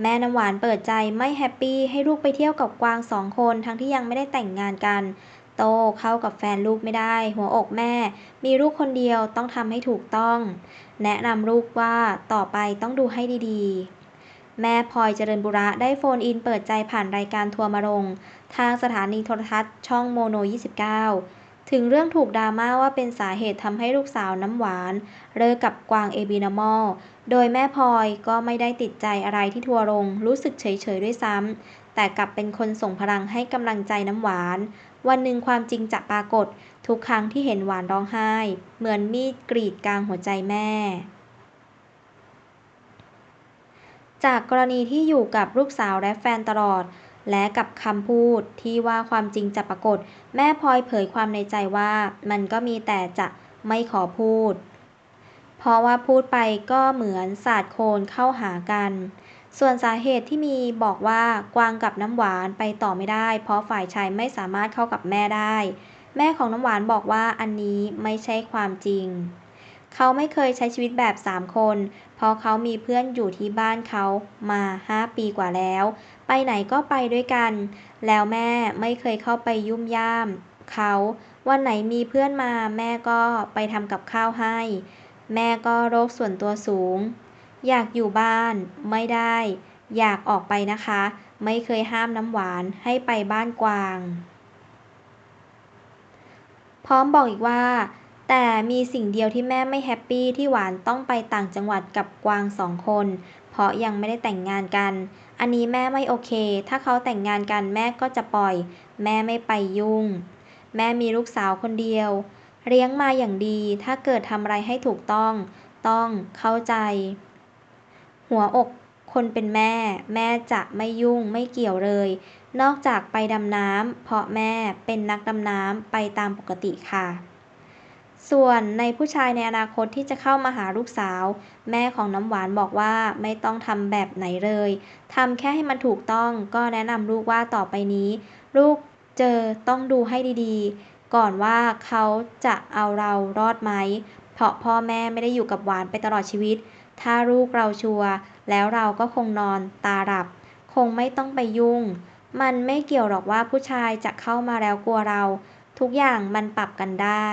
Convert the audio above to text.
แม่น้ำหวานเปิดใจไม่แฮปปี้ให้ลูกไปเที่ยวกับกวางสองคนทั้งที่ยังไม่ได้แต่งงานกัน โตเข้ากับแฟนลูกไม่ได้ หัวอกแม่ มีลูกคนเดียวต้องทำให้ถูกต้อง แนะนำลูกว่าต่อไปต้องดูให้ดีๆ แม่พลอยเจริญบุระได้โฟนอินเปิดใจผ่านรายการทัวร์มาลงทางสถานีโทรทัศน์ช่องโมโน 29 ถึงเรื่องถูกดราม่าว่าเป็นสาเหตุทำให้ลูกสาวน้ำหวานเลิกกับกวางเอบีนามอล โดยแม่พลอยก็ไม่ได้ติดใจอะไรที่ทัวร์ลง รู้สึกเฉยๆด้วยซ้ำ แต่กลับเป็นคนส่งพลังให้กำลังใจน้ำหวาน วันหนึ่งความจริงจะปรากฏ ทุกครั้งที่เห็นหวานร้องไห้ เหมือนมีดกรีดกลางหัวใจแม่ จากกรณีที่อยู่กับลูกสาวและแฟนตลอด และกับคำพูดที่ว่าความจริงจะปรากฏ แม่พลอยเผยความในใจว่ามันก็มีแต่จะไม่ขอพูด เพราะว่าพูดไปก็เหมือนสาดโคลนเข้าหากัน ส่วนสาเหตุที่มีบอกว่ากวางกับน้ำหวานไปต่อไม่ได้ เพราะฝ่ายชายไม่สามารถเข้ากับแม่ได้ แม่ของน้ำหวานบอกว่าอันนี้ไม่ใช่ความจริง เขาไม่เคยใช้ชีวิตแบบสามคน เพราะเขามีเพื่อนอยู่ที่บ้านเขามาห้าปีกว่าแล้ว ไปไหนก็ไปด้วยกัน แล้วแม่ไม่เคยเข้าไปยุ่มย่าม เขาวันไหนมีเพื่อนมาแม่ก็ไปทำกับข้าวให้ แม่ก็โรคส่วนตัวสูง อยากอยู่บ้านไม่ได้ อยากออกไปนะคะ ไม่เคยห้ามน้ำหวานให้ไปบ้านกวาง พร้อมบอกอีกว่า แต่มีสิ่งเดียวที่แม่ไม่แฮปปี้ที่หวานต้องไปต่างจังหวัดกับกวางสองคน เพราะยังไม่ได้แต่งงานกัน อันนี้แม่ไม่โอเค ถ้าเขาแต่งงานกันแม่ก็จะปล่อย แม่ไม่ไปยุ่ง แม่มีลูกสาวคนเดียว เลี้ยงมาอย่างดี ถ้าเกิดทำอะไรให้ถูกต้อง ต้องเข้าใจ หัวอกคนเป็นแม่ แม่จะไม่ยุ่งไม่เกี่ยวเลย นอกจากไปดำน้ำเพราะแม่เป็นนักดำน้ำไปตามปกติค่ะ ส่วนในผู้ชายในอนาคตที่จะเข้ามาหาลูกสาว แม่ของน้ำหวานบอกว่าไม่ต้องทำแบบไหนเลยทำแค่ให้มันถูกต้องก็แนะนำลูกว่าต่อไปนี้ ลูกเจอต้องดูให้ดีๆ ก่อนว่าเขาจะเอาเรารอดไหม เพราะพ่อแม่ไม่ได้อยู่กับหวานไปตลอดชีวิต ถ้าลูกเราชัวร์แล้วเราก็คงนอนตาหลับ คงไม่ต้องไปยุ่ง มันไม่เกี่ยวหรอกว่าผู้ชายจะเข้ามาแล้วกลัวเรา ทุกอย่างมันปรับกันได้